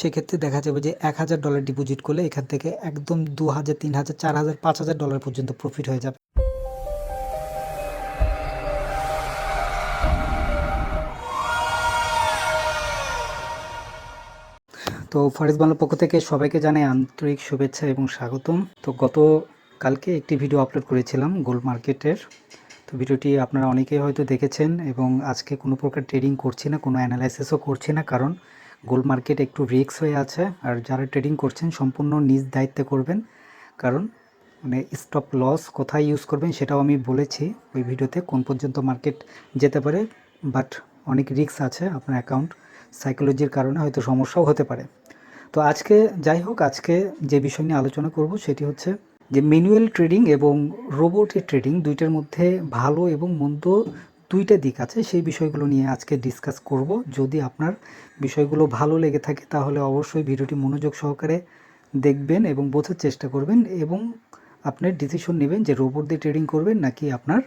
সেক্ষেত্রে দেখা যাবে যে এক হাজার ডলার ডিপোজিট করলে এখান থেকে একদম দু হাজার, তিন হাজার, চার হাজার, পাঁচ হাজার ডলার পর্যন্ত প্রফিট হয়ে যাবে। তো ফরেজ বাংলার পক্ষ থেকে সবাইকে জানাই আন্তরিক শুভেচ্ছা এবং স্বাগতম। তো গত কালকে একটি ভিডিও আপলোড করেছিলাম গোল্ড মার্কেটের। তো ভিডিওটি আপনারা অনেকেই হয়তো দেখেছেন এবং আজকে কোনো প্রকার ট্রেডিং করছি না, কোনো অ্যানালাইসিসও করছি না, কারণ গোল্ড মার্কেট একটু রিস্ক হয়ে আছে আর যারা ট্রেডিং করছেন সম্পূর্ণ নিজ দায়িত্বে করবেন। কারণ মানে স্টপ লস কোথায় ইউজ করবেন সেটাও আমি বলেছি ওই ভিডিওতে কোন পর্যন্ত মার্কেট যেতে পারে। বাট অনেক রিস্ক আছে আপনার অ্যাকাউন্ট সাইকোলজির কারণে হয়তো সমস্যাও হতে পারে। তো আজকে যাই হোক, আজকে যে বিষয় নিয়ে আলোচনা করব সেটি হচ্ছে যে ম্যানুয়াল ট্রেডিং এবং রোবটের ট্রেডিং দুইটার মধ্যে ভালো এবং মন্দ দুইটা দিক আছে, সেই বিষয়গুলো নিয়ে আজকে ডিসকাস করব। যদি আপনার বিষয়গুলো ভালো লেগে থাকে তাহলে অবশ্যই ভিডিওটি মনোযোগ সহকারে দেখবেন এবং বোঝার চেষ্টা করবেন এবং আপনার ডিসিশন নেবেন যে রোবট দিয়ে ট্রেডিং করবেন নাকি আপনার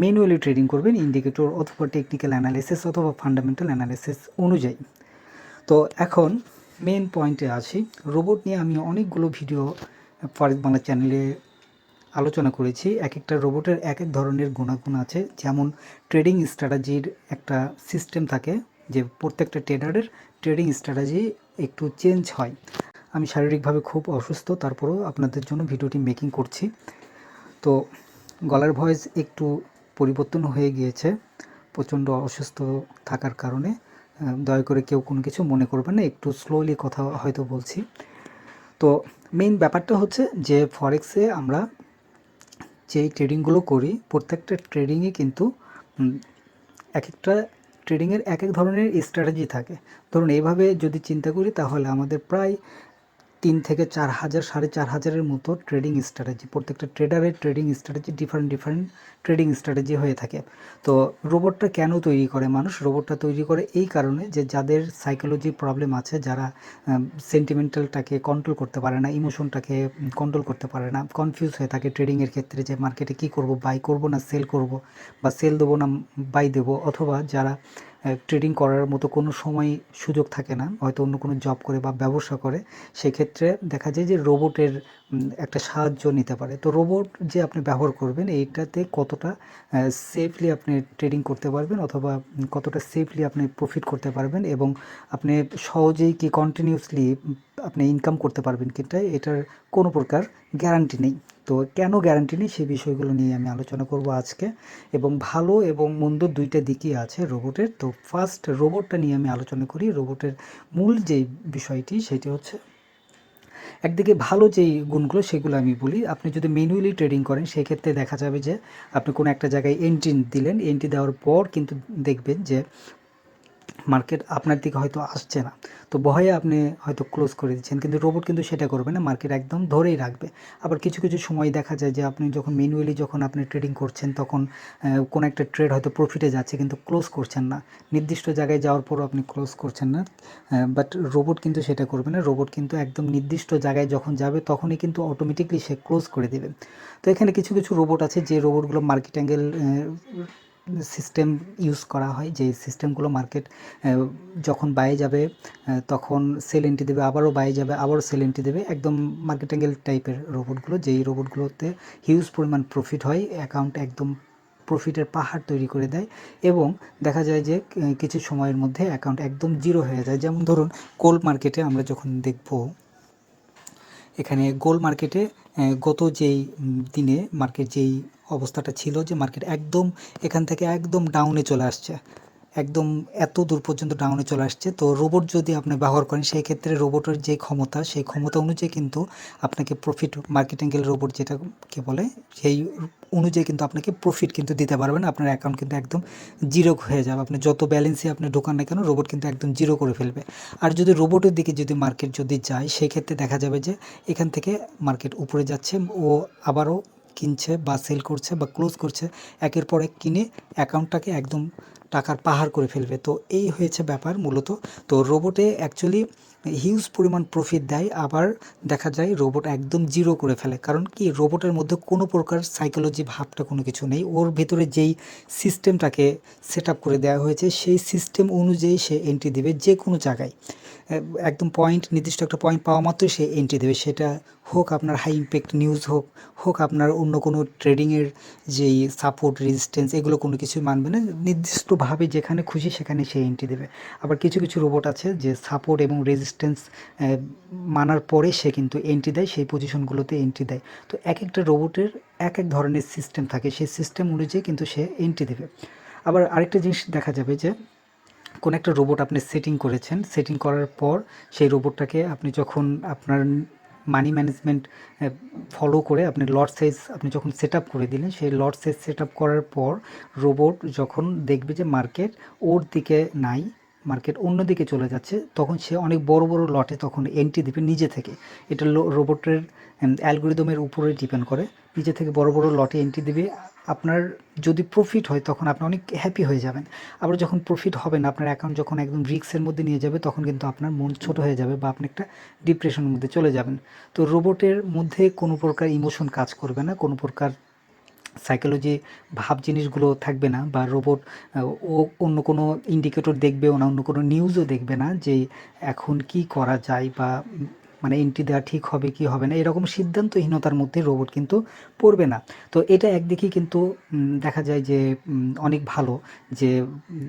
ম্যানুয়ালি ট্রেডিং করবেন ইন্ডিকেটর অথবা টেকনিক্যাল অ্যানালিসিস অথবা ফান্ডামেন্টাল অ্যানালিসিস অনুযায়ী। তো এখন মেন পয়েন্টে আসি। রোবট নিয়ে আমি অনেকগুলো ভিডিও ফরেজ বাংলা চ্যানেলে আলোচনা করেছি এক একটা রোবটের এক এক ধরনের গুণাগুণ আছে। যেমন ট্রেডিং স্ট্র্যাটাজির একটা সিস্টেম থাকে যে প্রত্যেকটা ট্রেডারের ট্রেডিং স্ট্র্যাটাজি একটু চেঞ্জ হয়। আমি শারীরিকভাবে খুব অসুস্থ, তারপরেও আপনাদের জন্য ভিডিওটি মেকিং করছি। তো গলার ভয়েস একটু পরিবর্তন হয়ে গিয়েছে, প্রচণ্ড অসুস্থ থাকার কারণে দয়া করে কেউ কোনো কিছু মনে করবেন না, একটু স্লোলি কথা হয়তো বলছি। তো মেইন ব্যাপারটা হচ্ছে যে ফরেক্সে আমরা যেই ট্রেডিংগুলো করি, প্রত্যেকটা ট্রেডিংয়ে কিন্তু এক একটা ট্রেডিংয়ের এক এক ধরনের স্ট্র্যাটেজি থাকে। ধরুন, এইভাবে যদি চিন্তা করি, তাহলে আমাদের প্রায় তিন থেকে চার হাজার, সাড়ে চার হাজারের মতো ট্রেডিং স্ট্র্যাটেজি প্রত্যেকটা ট্রেডারের trading strategy different different trading strategy হয়ে থাকে। তো রোবটটা কেন তৈরি করে? মানুষ রোবটটা তৈরি করে এই কারণে যে যাদের সাইকোলজি প্রবলেম আছে, যারা সেন্টিমেন্টালটাকে কন্ট্রোল করতে পারে না ইমোশনটাকে কন্ট্রোল করতে পারে না কনফিউজ হয়ে থাকে ট্রেডিংয়ের ক্ষেত্রে যে মার্কেটে কী করব বাই করব না সেল করব, বা সেল দেবো না বাই দেবো, অথবা যারা ট্রেডিং করার মতো কোনো সময় সুযোগ থাকে না। হয়তো অন্য কোনো জব করে বা ব্যবসা করে। সেক্ষেত্রে দেখা যায় যে রোবটের একটা সাহায্য নিতে পারে। তো রোবট যে আপনি ব্যবহার করবেন, এইটাতে কতটা সেফলি আপনি ট্রেডিং করতে পারবেন অথবা কতটা সেফলি আপনি প্রফিট করতে পারবেন এবং আপনি সহজেই কি কন্টিনিউসলি আপনি ইনকাম করতে পারবেন কিনা, এটার কোনো প্রকার গ্যারান্টি নেই। তো কেন গ্যারান্টি নেই সেই বিষয়গুলো নিয়ে আমি আলোচনা করব আজকে। এবং ভালো এবং মন্দ দুইটা দিকই আছে রোবটের। তো ফার্স্ট রোবটটা নিয়ে আমি আলোচনা করি। রোবটের মূল যে বিষয়টি সেটি হচ্ছে, একদিকে ভালো যেই গুণগুলো সেগুলো আমি বলি। আপনি যদি ম্যানুয়ালি ট্রেডিং করেন, সেক্ষেত্রে দেখা যাবে যে আপনি কোনো একটা জায়গায় এন্ট্রি দিলেন। এন্ট্রি দেওয়ার পর কিন্তু দেখবেন যে মার্কেট আপনার দিকে হয়তো আসছে না। তো ভয়ে আপনি হয়তো ক্লোজ করে দিচ্ছেন, কিন্তু রোবট কিন্তু সেটা করবে না মার্কেট একদম ধরেই রাখবে। আবার কিছু কিছু সময় দেখা যায় যে আপনি যখন ম্যানুয়ালি যখন আপনি ট্রেডিং করছেন, তখন কোনো একটা ট্রেড হয়তো প্রফিটে যাচ্ছে, কিন্তু ক্লোজ করছেন না। নির্দিষ্ট জায়গায় যাওয়ার পরও আপনি ক্লোজ করছেন না বাট রোবট কিন্তু সেটা করবে না। রোবট কিন্তু একদম নির্দিষ্ট জায়গায় যখন যাবে, তখনই কিন্তু অটোমেটিকলি সে ক্লোজ করে দেবে। তো এখানে কিছু কিছু রোবট আছে, যে রোবটগুলো মার্কেট অ্যাঙ্গেল সিস্টেম ইউজ করা হয়, যে সিস্টেমগুলো মার্কেট যখন বাইরে যাবে তখন সেল এন্ট্রি দেবে, আবারও বাইরে যাবে, আবারও সেল এন্ট্রি দেবে, একদম মার্কেট অ্যাঙ্গেল টাইপের রোবটগুলো যেই রোবটগুলোতে হিউজ পরিমাণ প্রফিট হয় অ্যাকাউন্ট একদম প্রফিটের পাহাড় তৈরি করে দেয় এবং দেখা যায় যে কিছু সময়ের মধ্যে অ্যাকাউন্ট একদম জিরো হয়ে যায়। যেমন ধরুন কোল্ড মার্কেটে আমরা যখন দেখব, এখানে গোল্ড মার্কেটে গত যেই দিনে মার্কেট যেই অবস্থাটা ছিল যে মার্কেট একদম এখান থেকে একদম ডাউনে চলে আসছে। একদম এত দূর পর্যন্ত ডাউনে চলে আসছে। তো রোবট যদি আপনি ব্যবহার করেন, সেই ক্ষেত্রে রোবটের যে ক্ষমতা, সেই ক্ষমতা অনুযায়ী কিন্তু আপনাকে প্রফিট মার্কেটিংয়ের রোবট যেটাকে বলে, সেই অনুযায়ী কিন্তু আপনাকে প্রফিট কিন্তু দিতে পারবেন। আপনার অ্যাকাউন্ট কিন্তু একদম জিরো হয়ে যাবে। আপনি যত ব্যালেন্সই আপনি ঢোকান না কেন রোবট কিন্তু একদম জিরো করে ফেলবে। আর যদি রোবটের দিকে যদি মার্কেট যদি যায়, সেই ক্ষেত্রে দেখা যাবে যে এখান থেকে মার্কেট উপরে যাচ্ছে ও আবারও কিনছে বা সেল করছে বা ক্লোজ করছে। একের পর এক কিনে অ্যাকাউন্টটাকে একদম টাকার পাহাড় করে ফেলবে। তো এই হয়েছে ব্যাপার মূলত। তো রোবটে অ্যাকচুয়ালি হিউজ পরিমাণ প্রফিট দেয়। আবার দেখা যায় রোবট একদম জিরো করে ফেলে। কারণ কি? রোবটের মধ্যে কোনো প্রকার সাইকোলজি ভাবটা কোনো কিছু নেই। ওর ভেতরে যেই সিস্টেমটাকে সেট করে দেওয়া হয়েছে, সেই সিস্টেম অনুযায়ী সে এন্ট্রি দেবে যে কোনো জায়গায় একদম পয়েন্ট নির্দিষ্ট একটা পয়েন্ট পাওয়া মাত্রই সে এন্ট্রি দেবে। সেটা হোক আপনার হাই ইম্প্যাক্ট নিউজ হোক হোক আপনার অন্য কোনো ট্রেডিংয়ের যেই সাপোর্ট রেজিস্ট্যান্স এগুলো কোনো কিছুই মানবে না। নির্দিষ্টভাবে যেখানে খুশি সেখানে সে এন্ট্রি দেবে। আবার কিছু কিছু রোবট আছে যে সাপোর্ট এবং রেজিস্ট্যান্স মানার পরে সে কিন্তু এন্ট্রি দেয়, সেই পজিশনগুলোতে এন্ট্রি দেয়। তো এক একটা রোবটের এক এক ধরনের সিস্টেম থাকে, সেই সিস্টেম অনুযায়ী কিন্তু সে এন্ট্রি দেবে। আবার আরেকটা জিনিস দেখা যাবে যে, কোনো একটা রোবট আপনি সেটিং করেছেন সেটিং করার পর সেই রোবটটাকে আপনি যখন আপনার মানি ম্যানেজমেন্ট ফলো করে আপনি লট সাইজ আপনি যখন সেট করে দিলেন, সেই লট সাইজ সেট করার পর রোবট যখন দেখবে যে মার্কেট ওর দিকে নাই মার্কেট অন্যদিকে চলে যাচ্ছে, তখন সে অনেক বড় বড় লটে তখন এন্ট্রি দিবে নিজে থেকে। এটা রোবটের অ্যালগোরিদমের উপরে ডিপেন্ড করে। নিজে থেকে বড় বড় লটে এন্ট্রি দিবে। আপনার যদি প্রফিট হয়, তখন আপনি অনেক হ্যাপি হয়ে যাবেন। আবার যখন প্রফিট হবে না, আপনার অ্যাকাউন্ট যখন একদম রিক্সের মধ্যে নিয়ে যাবে, তখন কিন্তু আপনার মন ছোট হয়ে যাবে বা আপনি একটা ডিপ্রেশনের মধ্যে চলে যাবেন। তো রোবটের মধ্যে কোনো প্রকার ইমোশন কাজ করবে না, কোনো প্রকার সাইকোলজি ভাব জিনিসগুলো থাকবে না বা রোবট ও অন্য কোনো ইন্ডিকেটর দেখবেও না, অন্য কোনো নিউজও দেখবে না যে এখন কি করা যায় বা মানে এন্ট্রি দেওয়া ঠিক হবে কি হবে না, এরকম সিদ্ধান্তহীনতার মধ্যে রোবট কিন্তু পড়বে না। তো এটা একদিকে কিন্তু দেখা যায় যে অনেক ভালো যে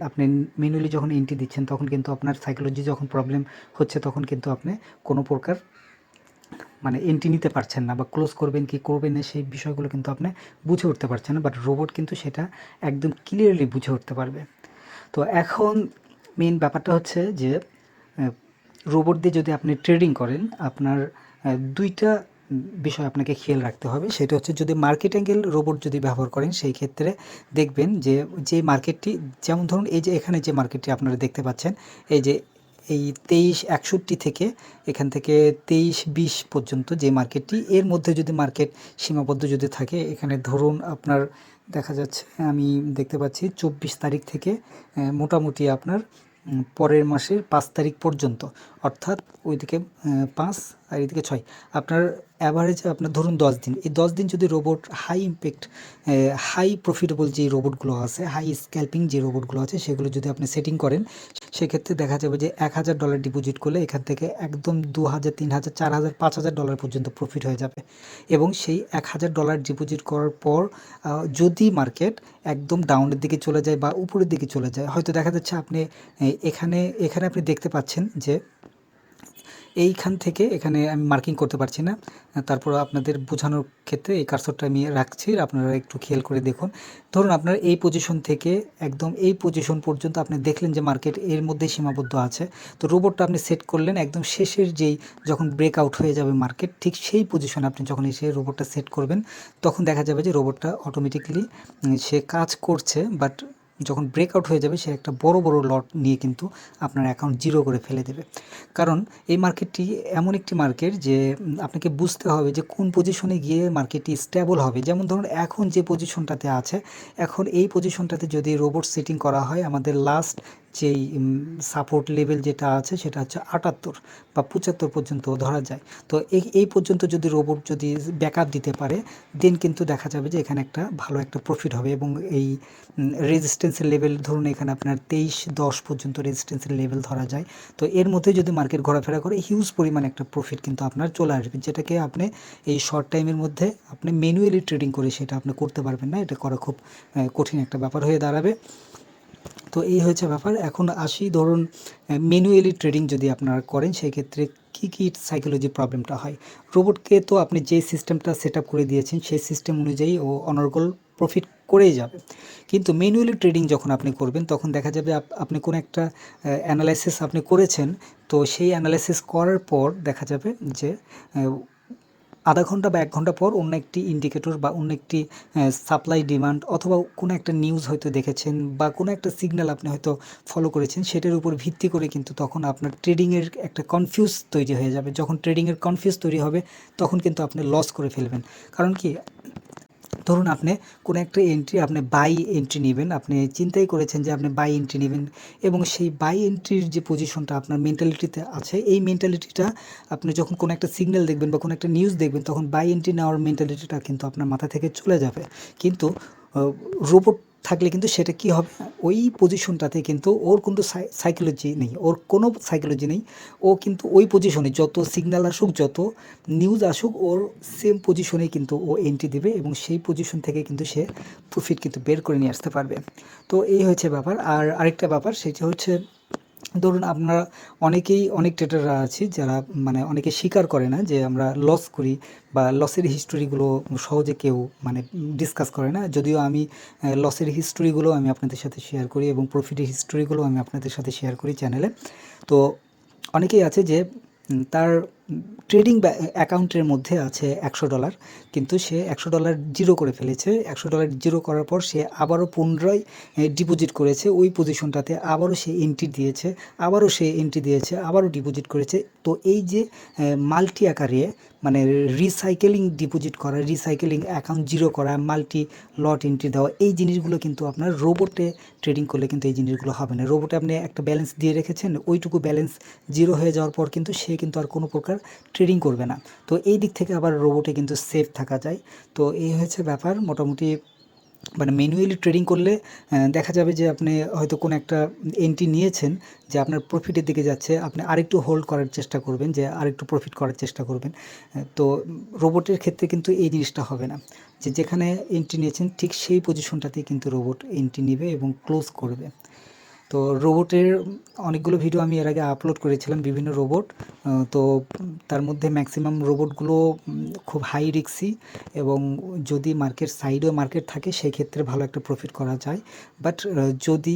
আপনি ম্যানুয়ালি যখন এন্ট্রি দিচ্ছেন তখন কিন্তু আপনার সাইকোলজি যখন প্রবলেম হচ্ছে তখন কিন্তু আপনি কোনো প্রকার মানে এন্ট্রি নিতে পারছেন না বা ক্লোজ করবেন কি করবেন না, সেই বিষয়গুলো কিন্তু আপনি বুঝে উঠতে পারছেন না বাট রোবট কিন্তু সেটা একদম ক্লিয়ারলি বুঝে উঠতে পারবে। তো এখন মেন ব্যাপারটা হচ্ছে যে রোবট দিয়ে যদি আপনি ট্রেডিং করেন, আপনার দুইটা বিষয় আপনাকে খেয়াল রাখতে হবে। সেটা হচ্ছে যদি মার্কেট অ্যাঙ্গেল রোবট যদি ব্যবহার করেন, সেই ক্ষেত্রে দেখবেন যে যে মার্কেটটি যেমন ধরুন এই যে এখানে যে মার্কেটটি আপনারা দেখতে পাচ্ছেন, এই যে এই তেইশ একষট্টি থেকে এখান থেকে তেইশ বিশ পর্যন্ত যে মার্কেটটি, এর মধ্যে যদি মার্কেট সীমাবদ্ধ যদি থাকে, এখানে ধরুন আপনার দেখা যাচ্ছে, আমি দেখতে পাচ্ছি চব্বিশ তারিখ থেকে মোটামুটি আপনার পরের মাসের পাঁচ তারিখ পর্যন্ত, অর্থাৎ ওইদিকে পাঁচ আর এদিকে ছয়। আপনার অ্যাভারেজ আপনার ধরুন দশ দিন, এই দশ দিন যদি robot high impact high profitable যে রোবটগুলো আছে হাই স্ক্যাল্পিং যে রোবটগুলো আছে, সেগুলো যদি আপনি সেটিং করেন সেক্ষেত্রে দেখা যাবে যে এক হাজার ডলার ডিপোজিট করলে এখান থেকে একদম দু হাজার, তিন হাজার, চার হাজার, পাঁচ হাজার ডলার পর্যন্ত প্রফিট হয়ে যাবে। এবং সেই এক হাজার ডলার ডিপোজিট করার পর যদি মার্কেট একদম ডাউনের দিকে চলে যায় বা উপরের দিকে চলে যায়, হয়তো দেখা যাচ্ছে আপনি এখানে এখানে আপনি দেখতে পাচ্ছেন যে এইখান থেকে এখানে আমি মার্কিং করতে পারছি না। তারপর আপনাদের বোঝানোর ক্ষেত্রে এই কার্সরটা আমি রাখছি আপনারা একটু খেয়াল করে দেখুন। ধরুন আপনার এই পজিশন থেকে একদম এই পজিশন পর্যন্ত আপনি দেখলেন যে মার্কেট এর মধ্যে সীমাবদ্ধ আছে। তো রোবটটা আপনি সেট করলেন, একদম শেষের যেই যখন ব্রেক আউট হয়ে যাবে মার্কেট ঠিক সেই পজিশনে আপনি যখন এসে রোবটটা সেট করবেন, তখন দেখা যাবে যে রোবটটা অটোমেটিক্যালি সে কাজ করছে বাট যখন ব্রেকআউট হয়ে যাবে, সে একটা বড় বড় লট নিয়ে কিন্তু আপনার অ্যাকাউন্ট জিরো করে ফেলে দেবে। কারণ এই মার্কেটটি এমন একটি মার্কেট যে আপনাকে বুঝতে হবে যে, কোন পজিশনে গিয়ে মার্কেটটি স্টেবল হবে। যেমন ধরুন, এখন যে পজিশনটাতে আছে, এখন এই পজিশনটাতে যদি রোবট সেটিং করা হয়, আমাদের লাস্ট যেই সাপোর্ট লেভেল যেটা আছে সেটা হচ্ছে আটাত্তর বা পঁচাত্তর পর্যন্ত ধরা যায়। তো এই এই পর্যন্ত যদি রোবট যদি ব্যাকআপ দিতে পারে দেন কিন্তু দেখা যাবে যে এখানে একটা ভালো একটা প্রফিট হবে এবং এই রেজিস্ট্যান্সের লেভেল ধরুন এখানে আপনার তেইশ, দশ পর্যন্ত রেজিস্ট্যান্সের লেভেল ধরা যায়। তো এর মধ্যে যদি মার্কেট ঘোরাফেরা করে হিউজ পরিমাণ একটা প্রফিট কিন্তু আপনার চলে আসবে, যেটাকে আপনি এই শর্ট টাইমের মধ্যে আপনি ম্যানুয়ালি ট্রেডিং করে সেটা আপনি করতে পারবেন না। এটা করা খুব কঠিন একটা ব্যাপার হয়ে দাঁড়াবে। তো এই হয়েছে ব্যাপার। এখন আসি ধরুন ম্যানুয়ালি ট্রেডিং যদি আপনারা করেন, সেই ক্ষেত্রে কী কী সাইকোলজি প্রবলেমটা হয়? রোবটকে তো আপনি যে সিস্টেমটা সেট করে দিয়েছেন, সেই সিস্টেম অনুযায়ী ও অনর্গল প্রফিট করেই যাবে। কিন্তু ম্যানুয়ালি ট্রেডিং যখন আপনি করবেন, তখন দেখা যাবে আপনি কোনো একটা অ্যানালাইসিস আপনি করেছেন, তো সেই অ্যানালাইসিস করার পর দেখা যাবে যে আধা ঘণ্টা বা এক ঘণ্টা পর অন্য একটি ইন্ডিকেটর বা অন্য একটি সাপ্লাই ডিমান্ড অথবা কোনো একটা নিউজ হয়তো দেখেছেন বা কোনো একটা সিগন্যাল আপনি হয়তো ফলো করেছেন, সেটার উপর ভিত্তি করে কিন্তু তখন আপনার ট্রেডিংয়ের একটা কনফিউজ তৈরি হয়ে যাবে। যখন ট্রেডিংয়ের কনফিউজ তৈরি হবে, তখন কিন্তু আপনি লস করে ফেলবেন। কারণ কি? ধরুন আপনি কোনো একটা এন্ট্রি আপনি বাই এন্ট্রি নেবেন, আপনি চিন্তাই করেছেন যে আপনি বাই এন্ট্রি নেবেন এবং সেই বাই এন্ট্রির যে পজিশনটা আপনার মেন্টালিটিতে আছে, এই মেন্টালিটিটা আপনি যখন কোনো একটা সিগন্যাল দেখবেন বা কোনো একটা নিউজ দেখবেন, তখন বাই এন্ট্রি নেওয়ার মেন্টালিটিটা কিন্তু আপনার মাথা থেকে চলে যাবে। কিন্তু রোবট থাকলে কিন্তু সেটা কি হবে ওই পজিশনটাতে কিন্তু ওর কিন্তু সাইকোলজি নেই। ওর কোনো সাইকোলজি নেই। ও কিন্তু ওই পজিশনে যত সিগন্যাল আসুক, যত নিউজ আসুক, ওর সেম পজিশনে কিন্তু ও এন্ট্রি দেবে এবং সেই পজিশন থেকে কিন্তু সে প্রফিট কিন্তু বের করে নিয়ে আসতে পারবে। তো এই হয়েছে ব্যাপার। আর আরেকটা ব্যাপার, সেটা হচ্ছে ধরুন আপনারা অনেকেই, অনেক ট্রেডাররা আছে যারা মানে অনেকে স্বীকার করে না যে আমরা লস করি বা লসের হিস্টোরিগুলো সহজে কেউ মানে ডিসকাস করে না। যদিও আমি লসের হিস্টোরিগুলো আমি আপনাদের সাথে শেয়ার করি এবং প্রফিটের হিস্টোরিগুলো আমি আপনাদের সাথে শেয়ার করি চ্যানেলে তো অনেকেই আছে যে তার ট্রেডিং অ্যাকাউন্টের মধ্যে আছে একশো ডলার, কিন্তু সে একশো ডলার জিরো করে ফেলেছে। একশো ডলার জিরো করার পর সে আবারও পুনরায় ডিপোজিট করেছে। ওই পজিশনটাতে আবারও সে এন্ট্রি দিয়েছে, আবারও সে এন্ট্রি দিয়েছে, আবারও ডিপোজিট করেছে। তো এই যে মাল্টি আকারে মানে রিসাইকেলিং ডিপোজিট করা রিসাইকেলিং অ্যাকাউন্ট জিরো করা, মাল্টি লট এন্ট্রি দেওয়া, এই জিনিসগুলো কিন্তু আপনার রোবটে ট্রেডিং করলে কিন্তু এই জিনিসগুলো হবে না। রোবটে আপনি একটা ব্যালেন্স দিয়ে রেখেছেন, ওইটুকু ব্যালেন্স জিরো হয়ে যাওয়ার পর কিন্তু সে কিন্তু আর কোনো প্রকার ট্রেডিং করবে না। তো এই দিক থেকে আবার রোবটে কিন্তু সেফ থাকা যায়। তো এই হয়েছে ব্যাপার। মোটামুটি মানে ম্যানুয়ালি ট্রেডিং করলে দেখা যাবে যে আপনি হয়তো কোনো একটা এন্ট্রি নিয়েছেন যে আপনার প্রফিটের দিকে যাচ্ছে। আপনি আরেকটু হোল্ড করার চেষ্টা করবেন যে আরেকটু প্রফিট করার চেষ্টা করবেন। তো রোবটের ক্ষেত্রে কিন্তু এই জিনিসটা হবে না। যে যেখানে এন্ট্রি নিয়েছেন, ঠিক সেই পজিশনটাতেই কিন্তু রোবট এন্ট্রি নেবে এবং ক্লোজ করবে। তো রোবটের অনেকগুলো ভিডিও আমি এর আগে আপলোড করেছিলাম বিভিন্ন রোবট। তো তার মধ্যে ম্যাক্সিমাম রোবটগুলো খুব হাই রিক্সি এবং যদি মার্কেট সাইডেও মার্কেট থাকে সেই ক্ষেত্রে ভালো একটা প্রফিট করা যায়। বাট যদি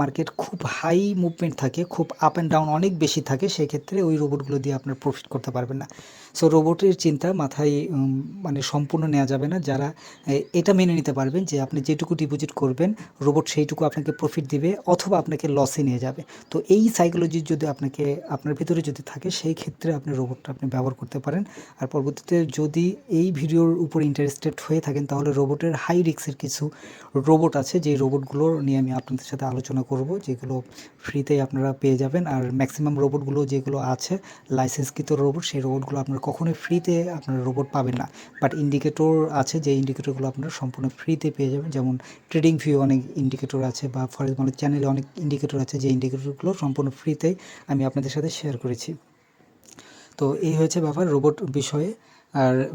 মার্কেট খুব হাই মুভমেন্ট থাকে, খুব আপ অ্যান্ড ডাউন অনেক বেশি থাকে সেই ক্ষেত্রে ওই রোবটগুলো দিয়ে আপনার প্রফিট করতে পারবেন না। সো রোবটের চিন্তা মাথায় মানে সম্পূর্ণ নেওয়া যাবে না। যারা এটা মেনে নিতে পারবেন যে আপনি যেটুকু ডিপোজিট করবেন রোবট সেইটুকু আপনাকে প্রফিট দিবে অথবা আপনাকে লসে নিয়ে যাবে। তো এই সাইকোলজি যদি আপনাকে, আপনার ভিতরে যদি থাকে, সেই ক্ষেত্রে আপনি রোবটটা আপনি ব্যবহার করতে পারেন। আর পরবর্তীতে যদি এই ভিডিওর উপর ইন্টারেস্টেড হয়ে থাকেন, তাহলে রোবটের হাই রিক্সের কিছু রোবট আছে যে রোবটগুলো নিয়ে আমি আপনাদের সাথে আলোচনা করব, যেগুলো ফ্রিতেই আপনারা পেয়ে যাবেন। আর ম্যাক্সিমাম রোবটগুলো যেগুলো আছে লাইসেন্সকৃত রোবট সেই রোবটগুলো আপনারা কখনোই ফ্রিতে আপনারা রোবট পাবেন না। বাট ইন্ডিকেটর আছে, যে ইন্ডিকেটরগুলো আপনারা সম্পূর্ণ ফ্রিতে পেয়ে যাবেন। যেমন ট্রেডিং ভিউ অনেক ইন্ডিকেটর আছে, বা ফর এক্সাম্পল চ্যানেলে অনেক ইন্ডিকেটর আছে, যে ইন্ডিকেটরগুলো সম্পূর্ণ ফ্রিতে আমি আপনাদের সাথে শেয়ার করেছি। তো এই হয়েছে ব্যাপার রোবট বিষয়ে। আর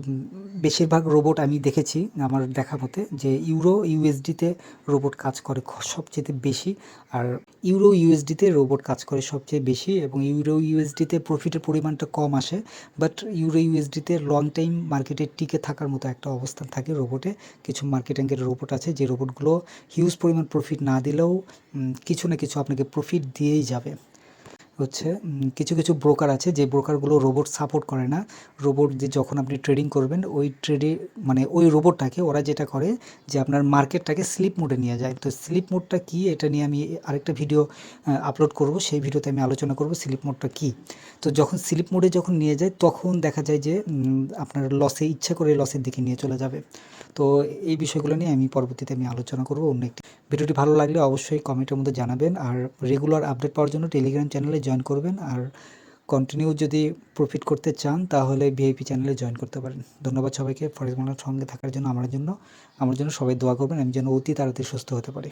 বেশিরভাগ রোবট আমি দেখেছি আমার দেখা মতে যে ইউরো ইউএসডিতে রোবট কাজ করে সবচেয়ে বেশি আর ইউরো ইউএসডিতে রোবট কাজ করে সবচেয়ে বেশি এবং ইউরো ইউএসডিতে প্রফিটের পরিমাণটা কম আসে বাট ইউরো ইউএসডিতে লং টাইম মার্কেটে টিকে থাকার মতো একটা অবস্থান থাকে রোবটে কিছু মার্কেট অ্যাঙ্কের রোবট আছে যে রোবটগুলো হিউজ পরিমাণ প্রফিট না দিলেও কিছু না কিছু আপনাকে প্রফিট দিয়েই যাবে। হচ্ছে কিছু কিছু ব্রোকার আছে যে ব্রোকারগুলো রোবট সাপোর্ট করে না। রোবট যে যখন আপনি ট্রেডিং করবেন, ওই ট্রেডে মানে ওই রোবটটাকে ওরা যেটা করে যে আপনার মার্কেটটাকে স্লিপ মোডে নিয়ে যায়। তো স্লিপ মোডটা কি? এটা নিয়ে আমি আরেকটা ভিডিও আপলোড করব। সেই ভিডিওতে আমি আলোচনা করব স্লিপ মোডটা কি। তো যখন স্লিপ মোডে যখন নিয়ে যায়, তখন দেখা যায় যে আপনার লসে ইচ্ছা করে লসের দিকে নিয়ে চলে যাবে। তো এই বিষয়গুলো নিয়ে আমি পরবর্তীতে আমি আলোচনা করব অন্য একটি। ভিডিওটি ভালো লাগলে অবশ্যই কমেন্টের মধ্যে জানাবেন। আর রেগুলার আপডেট পাওয়ার জন্য টেলিগ্রাম চ্যানেলে জয়েন করবেন আর কন্টিনিউ যদি প্রফিট করতে চান, তাহলে ভিআইপি চ্যানেলে জয়েন করতে পারেন। ধন্যবাদ সবাইকে। ফরেজ বাংলার সঙ্গে থাকার জন্য, আমার জন্য আমার জন্য সবাই দোয়া করবেন। আমি যেন অতি তাড়াতাড়ি সুস্থ হতে পারি।